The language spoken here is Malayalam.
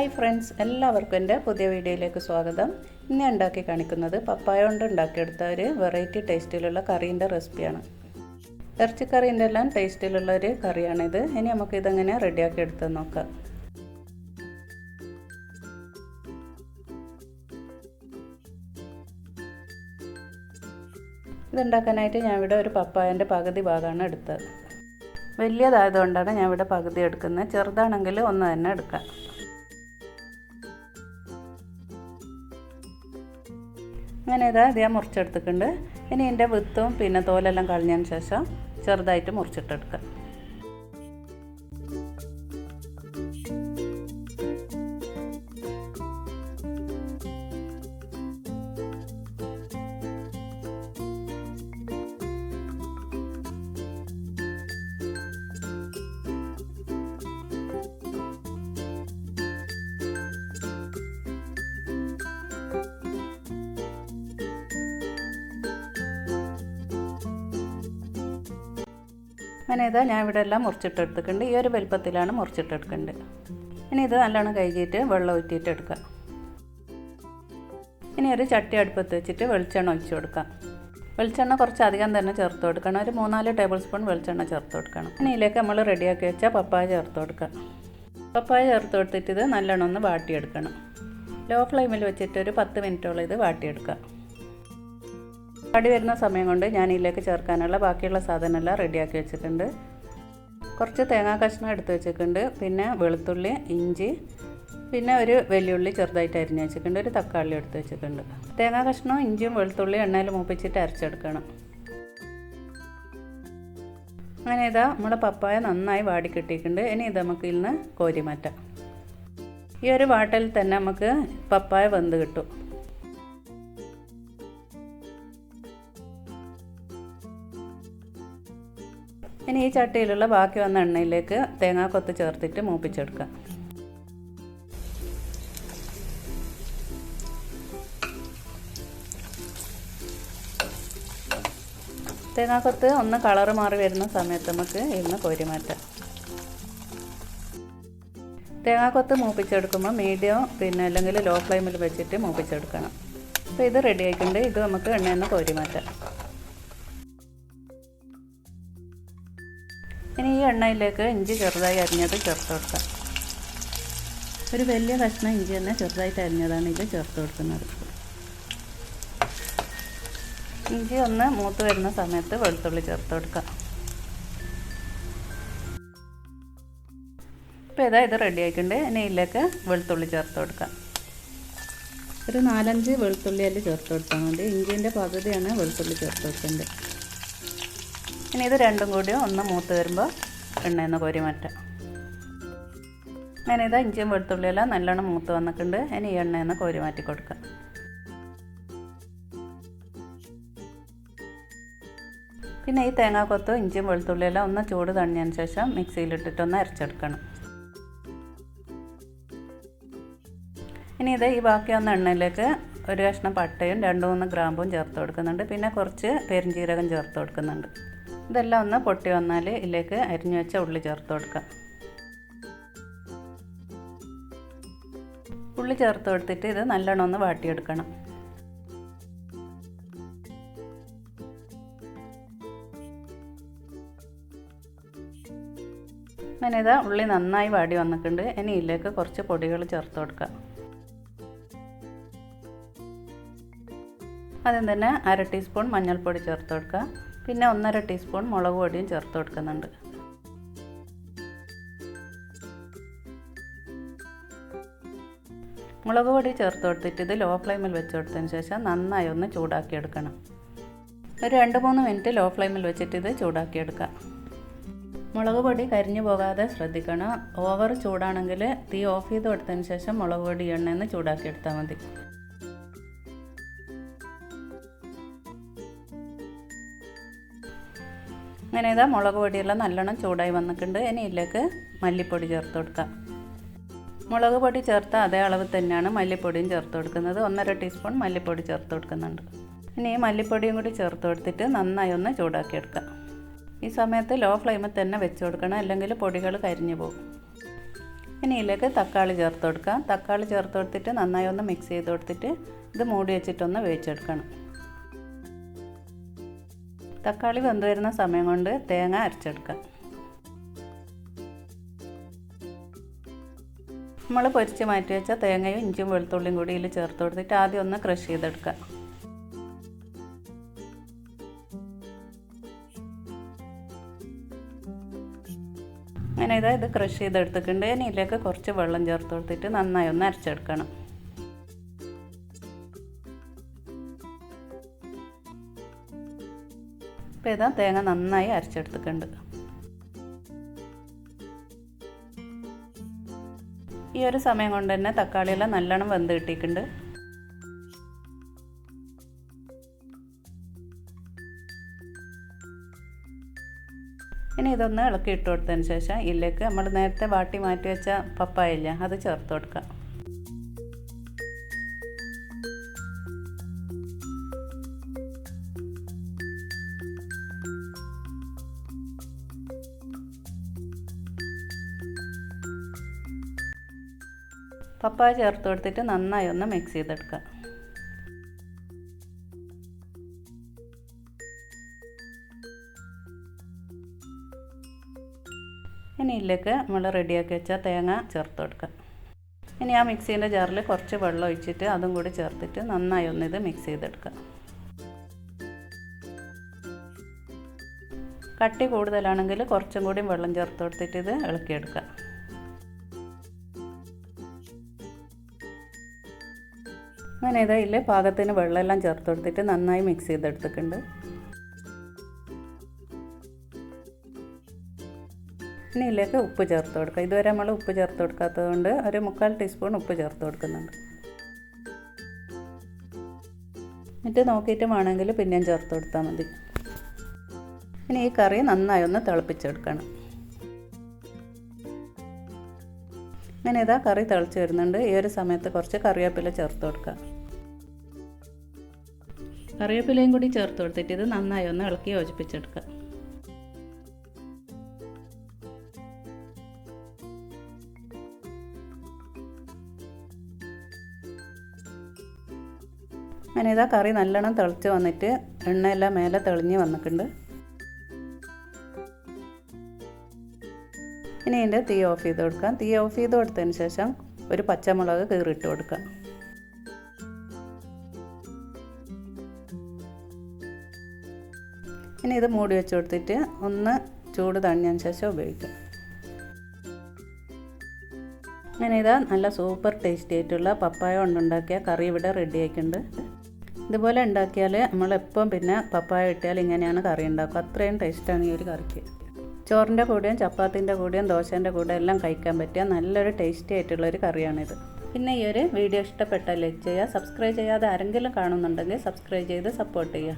ഹായ് ഫ്രണ്ട്സ് എല്ലാവർക്കും എന്റെ പുതിയ വീഡിയോയിലേക്ക് സ്വാഗതം. ഇന്ന് ഉണ്ടാക്കി കാണിക്കുന്നത് പപ്പായ കൊണ്ട് ഉണ്ടാക്കിയെടുത്ത ഒരു വെറൈറ്റി ടേസ്റ്റിലുള്ള കറീന്റെ റെസിപ്പിയാണ് ഇറച്ചിക്കറീന്റെ എല്ലാം ടേസ്റ്റിലുള്ള ഒരു കറിയാണിത്. ഇനി നമുക്ക് ഇതെങ്ങനെ റെഡിയാക്കി എടുത്ത് നോക്കാം. ഇതുണ്ടാക്കാനായിട്ട് ഞാൻ ഇവിടെ ഒരു പപ്പായന്റെ പകുതി ഭാഗമാണ് എടുത്തത്. വലിയതായതുകൊണ്ടാണ് ഞാൻ ഇവിടെ പകുതി എടുക്കുന്നത്. ചെറുതാണെങ്കിൽ ഒന്ന് തന്നെ എടുക്കാം. അങ്ങനെ ഇതാ ഇത് ഞാൻ മുറിച്ചെടുത്തിട്ടുണ്ട്. ഇനി ഇതിന്റെ വിത്തും പിന്നെ തോലെല്ലാം കളഞ്ഞതിന് ശേഷം ചെറുതായിട്ട് മുറിച്ചിട്ടെടുക്കാം. അങ്ങനെ ഇതാ ഞാൻ ഇവിടെ എല്ലാം മുറിച്ചിട്ടെടുത്തിട്ടുണ്ട്. ഈ ഒരു വലുപ്പത്തിലാണ് മുറിച്ചിട്ടെടുക്കേണ്ടത് ഇനി ഇത് നല്ലോണം കഴുകിയിട്ട് വെള്ളം ഊറ്റിയിട്ട് എടുക്കാം. ഇനി ഒരു ചട്ടി അടുപ്പത്ത് വെച്ചിട്ട് വെളിച്ചെണ്ണ ഒഴിച്ചു കൊടുക്കാം. വെളിച്ചെണ്ണ കുറച്ച് അധികം തന്നെ ചേർത്ത് കൊടുക്കണം. ഒരു മൂന്നാൽ ടേബിൾ സ്പൂൺ വെളിച്ചെണ്ണ ചേർത്ത് കൊടുക്കണം. ഇനി ഇതിലേക്ക് നമ്മൾ റെഡിയാക്കി വെച്ചാൽ പപ്പായ ചേർത്ത് കൊടുക്കാം. പപ്പായ ചേർത്ത് കൊടുത്തിട്ട് ഇത് നല്ലോണം ഒന്ന് വാട്ടിയെടുക്കണം. ലോ ഫ്ലെയിമിൽ വെച്ചിട്ട് ഒരു പത്ത് മിനിറ്റോളം ഇത് വാട്ടിയെടുക്കാം. കടി വരുന്ന സമയം കൊണ്ട് ഞാൻ ഇതിലേക്ക് ചേർക്കാനുള്ള ബാക്കിയുള്ള സാധനമെല്ലാം റെഡിയാക്കി വെച്ചിട്ടുണ്ട്. കുറച്ച് തേങ്ങാ കഷ്ണം എടുത്ത് വെച്ചിട്ടുണ്ട്. പിന്നെ വെളുത്തുള്ളി ഇഞ്ചി പിന്നെ ഒരു വെല്ലുള്ളി ചെറുതായിട്ട് അരിഞ്ഞ് വെച്ചിട്ടുണ്ട്. ഒരു തക്കാളി എടുത്ത് വെച്ചിട്ടുണ്ട്. തേങ്ങാ കഷ്ണവും ഇഞ്ചിയും വെളുത്തുള്ളിയും എണ്ണയിൽ മൂപ്പിച്ചിട്ട് അരച്ചെടുക്കണം. അങ്ങനെ ഇതാ നമ്മുടെ പപ്പായ നന്നായി വാടി കിട്ടിയിട്ടുണ്ട് ഇനി ഇത് നമുക്ക് ഇന്ന് കോരി മാറ്റാം ഈ ഒരു വാട്ടലിൽ തന്നെ നമുക്ക് പപ്പായ വെന്ത് കിട്ടും. ഈ ചട്ടിയിലുള്ള ബാക്കി വന്ന എണ്ണയിലേക്ക് തേങ്ങാക്കൊത്ത് ചേർത്തിട്ട് മൂപ്പിച്ചെടുക്കാം തേങ്ങാക്കൊത്ത് ഒന്ന് കളറ് മാറി വരുന്ന സമയത്ത് നമുക്ക് ഇന്ന് കോരി മാറ്റാം തേങ്ങാക്കൊത്ത് മൂപ്പിച്ചെടുക്കുമ്പോൾ മീഡിയം പിന്നെ അല്ലെങ്കിൽ ലോ ഫ്ലെയിമിൽ വെച്ചിട്ട് മൂപ്പിച്ചെടുക്കണം. അപ്പോൾ ഇത് റെഡി ആയിട്ടുണ്ട്. ഇത് നമുക്ക് എണ്ണയിൽ നിന്ന് കോരി മാറ്റാം എണ്ണയിലേക്ക് ഇഞ്ചി ചെറുതായി അരിഞ്ഞത് ചേർത്ത് കൊടുക്കാം. ഒരു വലിയ കഷ്ണം ഇഞ്ചി തന്നെ ചെറുതായിട്ട് അരിഞ്ഞതാണ് ഇത് ചേർത്ത് കൊടുക്കുന്നത്. ഇഞ്ചി ഒന്ന് മൂത്ത് വരുന്ന സമയത്ത് വെളുത്തുള്ളി ചേർത്ത് കൊടുക്കാം. ഇപ്പോൾ ഇതാ ഇത് റെഡി ആയിട്ടുണ്ട്. ഇനി ഇതിലേക്ക് വെളുത്തുള്ളി ചേർത്ത് കൊടുക്കാം. ഒരു നാലഞ്ച് വെളുത്തുള്ളി അതിൽ ചേർത്ത് കൊടുത്താൽ മതി. ഇഞ്ചിന്റെ പകുതിയാണ് വെളുത്തുള്ളി ചേർത്ത് കൊടുക്കേണ്ടത്. ഇനി ഇത് രണ്ടും കൂടി ഒന്ന് മൂത്ത് വരുമ്പോൾ എണ്ണയിൽ നിന്ന് കോരി അങ്ങനെ ഇതാ ഇഞ്ചിയും വെളുത്തുള്ളിയെല്ലാം നല്ലോണം മൂത്ത് വന്നിട്ടുണ്ട്. ഇനി ഈ എണ്ണയിൽ നിന്ന് കോരി മാറ്റി കൊടുക്കുക പിന്നെ ഈ തേങ്ങാക്കൊത്തും ഇഞ്ചിയും വെളുത്തുള്ളിയെല്ലാം ഒന്ന് ചൂട് തണിഞ്ഞതിന് ശേഷം മിക്സിയിലിട്ടിട്ടൊന്ന് അരച്ചെടുക്കണം. ഇനി ഇത് ഈ ബാക്കി ഒന്ന് എണ്ണയിലേക്ക് ഒരു കഷ്ണം പട്ടയും രണ്ട് മൂന്ന് ഗ്രാമ്പും ചേർത്ത് കൊടുക്കുന്നുണ്ട്. പിന്നെ കുറച്ച് പെരുംജീരകം ചേർത്ത് കൊടുക്കുന്നുണ്ട്. ഇതെല്ലാം ഒന്ന് പൊട്ടി വന്നാൽ ഇതിലേക്ക് അരിഞ്ഞു വെച്ച ഉള്ളി ചേർത്ത് കൊടുക്കാം. ഉള്ളി ചേർത്ത് കൊടുത്തിട്ട് ഇത് നല്ലോണം ഒന്ന് വാട്ടിയെടുക്കണം. അങ്ങനെ ഇതാ ഉള്ളി നന്നായി വാടി വന്നിട്ടുണ്ട്. ഇനി ഇതിലേക്ക് കുറച്ച് പൊടികൾ ചേർത്ത് കൊടുക്കാം. ആദ്യം തന്നെ അര ടീസ്പൂൺ മഞ്ഞൾപ്പൊടി ചേർത്ത് കൊടുക്കുക പിന്നെ ഒന്നര ടീസ്പൂൺ മുളക് പൊടിയും ചേർത്ത് കൊടുക്കുന്നുണ്ട്. മുളക് പൊടി ചേർത്ത് കൊടുത്തിട്ട് ഇത് ലോ ഫ്ലെയിമിൽ വെച്ച് കൊടുത്തതിന് ശേഷം നന്നായി ഒന്ന് ചൂടാക്കി എടുക്കണം ഒരു രണ്ട് മൂന്ന് മിനിറ്റ് ലോ ഫ്ലെയിമിൽ വെച്ചിട്ട് ഇത് ചൂടാക്കി എടുക്കാം മുളക് പൊടി കരിഞ്ഞു പോകാതെ ശ്രദ്ധിക്കണം. ഓവർ ചൂടാണെങ്കിൽ തീ ഓഫ് ചെയ്ത് കൊടുത്തതിന് ശേഷം മുളക് പൊടി എണ്ണയിൽ ചൂടാക്കി എടുത്താൽ മതി. അങ്ങനെ ഇതാ മുളക് പൊടിയെല്ലാം നല്ലോണം ചൂടായി വന്നിട്ടുണ്ട്. ഇനി ഇതിലേക്ക് മല്ലിപ്പൊടി ചേർത്ത് കൊടുക്കാം. മുളക് പൊടി ചേർത്ത അതേ അളവ് തന്നെയാണ് മല്ലിപ്പൊടിയും ചേർത്ത് കൊടുക്കുന്നത്. ഒന്നര ടീസ്പൂൺ മല്ലിപ്പൊടി ചേർത്ത് കൊടുക്കുന്നുണ്ട്. ഇനി ഈ മല്ലിപ്പൊടിയും കൂടി ചേർത്ത് കൊടുത്തിട്ട് നന്നായി ഒന്ന് ചൂടാക്കി എടുക്കാം. ഈ സമയത്ത് ലോ ഫ്ലെയിമിൽ തന്നെ വെച്ച് കൊടുക്കണം. അല്ലെങ്കിൽ പൊടികൾ കരിഞ്ഞു പോകും. ഇനി ഇതിലേക്ക് തക്കാളി ചേർത്ത് കൊടുക്കാം. തക്കാളി ചേർത്ത് കൊടുത്തിട്ട് നന്നായി ഒന്ന് മിക്സ് ചെയ്ത് കൊടുത്തിട്ട് ഇത് മൂടി വെച്ചിട്ടൊന്ന് വേവിച്ചെടുക്കണം. തക്കാളി വെന്ത് വരുന്ന സമയം കൊണ്ട് തേങ്ങ അരച്ചെടുക്കുക. നമ്മൾ പൊരിച്ച് മാറ്റി വെച്ച തേങ്ങയും ഇഞ്ചും വെളുത്തുള്ളിയും കൂടി ഇതിൽ ചേർത്ത് കൊടുത്തിട്ട് ആദ്യം ഒന്ന് ക്രഷ് ചെയ്തെടുക്കുക. അങ്ങനെ ഇതാ ഇത് ക്രഷ് ചെയ്തെടുത്തിട്ടുണ്ട്. ഇനി ഇതിലേക്ക് കുറച്ച് വെള്ളം ചേർത്ത് കൊടുത്തിട്ട് നന്നായി ഒന്ന് അരച്ചെടുക്കണം. ഇപ്പോൾ ഇതാ തേങ്ങ നന്നായി അരച്ചെടുത്തിട്ടുണ്ട്. ഈ ഒരു സമയം കൊണ്ട് തന്നെ തക്കാളിയെല്ലാം നല്ലോണം വെന്ത് കിട്ടിയിട്ടുണ്ട്. ഇനി ഇതൊന്ന് ഇളക്കി ഇട്ട് കൊടുത്തതിന് ശേഷം ഇതിലേക്ക് നമ്മൾ നേരത്തെ വാട്ടി മാറ്റി വെച്ച പപ്പായില്ല അത് ചേർത്ത് കൊടുക്കാം. പപ്പായ ചേർത്ത് കൊടുത്തിട്ട് നന്നായി ഒന്ന് മിക്സ് ചെയ്തെടുക്കുക. ഇനി ഇതിലേക്ക് നമ്മൾ റെഡിയാക്കി വെച്ച തേങ്ങ ചേർത്ത് കൊടുക്കുക. ഇനി ആ മിക്സീന്റെ ജാറിൽ കുറച്ച് വെള്ളം ഒഴിച്ചിട്ട് അതും കൂടി ചേർത്തിട്ട് നന്നായി ഒന്ന് ഇത് മിക്സ് ചെയ്തെടുക്കുക. കട്ടി കൂടുതലാണെങ്കിൽ കുറച്ചും കൂടി വെള്ളം ചേർത്ത് കൊടുത്തിട്ട് ഇത് ഇളക്കിയെടുക്കുക. അങ്ങനെ ഇതാ ഇല്ലേ? പാകത്തിന് വെള്ളമെല്ലാം ചേർത്ത് കൊടുത്തിട്ട് നന്നായി മിക്സ് ചെയ്തെടുത്തിട്ടുണ്ട്. ഇനി ഇതിലേക്ക് ഉപ്പ് ചേർത്ത് കൊടുക്കുക ഇതുവരെ നമ്മൾ ഉപ്പ് ചേർത്ത് കൊടുക്കാത്തത് കൊണ്ട് ഒരു മുക്കാൽ ടീസ്പൂൺ ഉപ്പ് ചേർത്ത് കൊടുക്കുന്നുണ്ട്. എന്നിട്ട് നോക്കിയിട്ട് വേണമെങ്കിൽ പിന്നെയും ചേർത്ത് കൊടുത്താൽ മതി. ഇനി ഈ കറി നന്നായി ഒന്ന് തിളപ്പിച്ചെടുക്കണം. അങ്ങനെ ഇതാ കറി തിളച്ച് വരുന്നുണ്ട്? ഈ ഒരു സമയത്ത് കുറച്ച് കറിവേപ്പില ചേർത്ത് കൊടുക്കുക കറിവേപ്പിലയും കൂടി ചേർത്ത് കൊടുത്തിട്ട് ഇത് നന്നായി ഒന്ന് ഇളക്കി യോജിപ്പിച്ചെടുക്കുക. അങ്ങനെ ഇതാ കറി നല്ലോണം തിളച്ച് വന്നിട്ട് എണ്ണയെല്ലാം മേലെ തെളിഞ്ഞ് വന്നിട്ടുണ്ട്. ഇനി ഇതിന്റെ തീ ഓഫ് ചെയ്ത് കൊടുക്കാം. തീ ഓഫ് ചെയ്ത് കൊടുത്തതിന് ശേഷം ഒരു പച്ചമുളക് കീറിയിട്ട് കൊടുക്കാം. ഇനി ഇത് മൂടി വെച്ച് കൊടുത്തിട്ട് ഒന്ന് ചൂട് തണിഞ്ഞതിന് ശേഷം ഉപയോഗിക്കും. അങ്ങനെ ഇതാ നല്ല സൂപ്പർ ടേസ്റ്റി ആയിട്ടുള്ള പപ്പായ കൊണ്ടുണ്ടാക്കിയ കറി ഇവിടെ റെഡി ആയിട്ടുണ്ട്. ഇതുപോലെ ഉണ്ടാക്കിയാൽ നമ്മളെപ്പം പിന്നെ പപ്പായ ഇട്ടിയാൽ ഇങ്ങനെയാണ് കറി ഉണ്ടാക്കുക. അത്രയും ടേസ്റ്റാണ് ഈ ഒരു കറിക്ക്. ചോറിന്റെ കൂടെയും ചപ്പാത്തിന്റെ കൂടെയും ദോശേന്റെ കൂടെ എല്ലാം കഴിക്കാൻ പറ്റിയ നല്ലൊരു ടേസ്റ്റി ആയിട്ടുള്ള ഒരു കറിയാണിത്. പിന്നെ ഈ ഒരു വീഡിയോ ഇഷ്ടപ്പെട്ടാൽ ലൈക്ക് ചെയ്യുക സബ്സ്ക്രൈബ് ചെയ്യാതെ ആരെങ്കിലും കാണുന്നുണ്ടെങ്കിൽ സബ്സ്ക്രൈബ് ചെയ്ത് സപ്പോർട്ട് ചെയ്യുക.